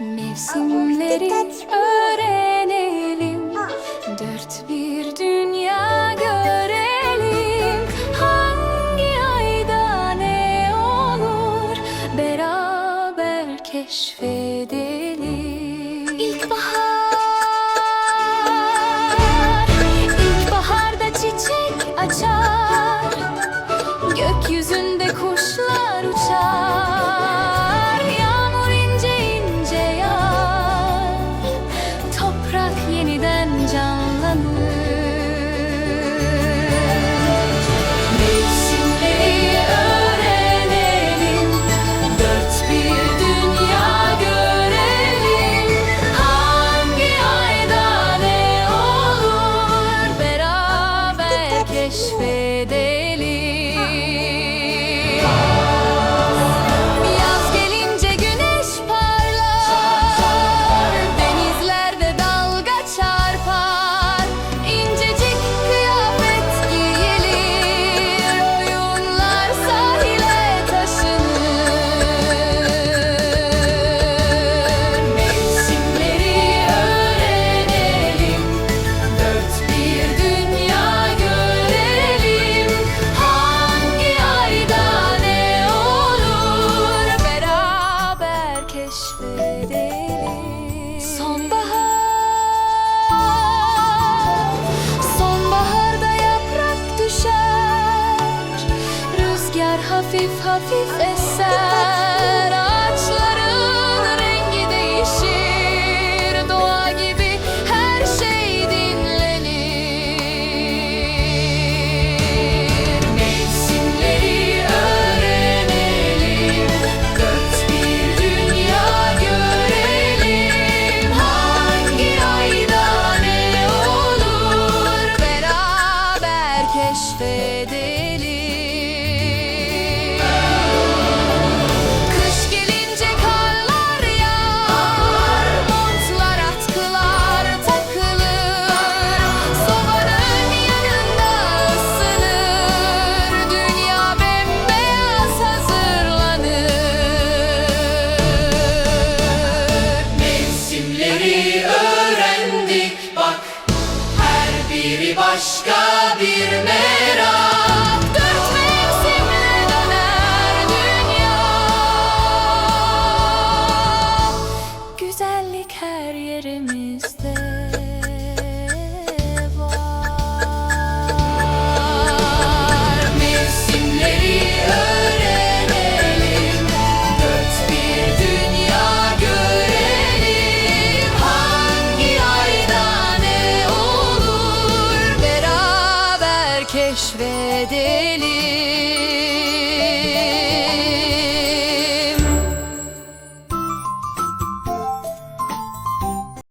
Mevsimleri öğrenelim. Dört bir dünya görelim. Hangi ayda ne olur? Beraber keşfedelim. hafif hafif eser başka bir merak. Dört mevsimle döner dünya. Güzellik her yerimizde. keşfedelim.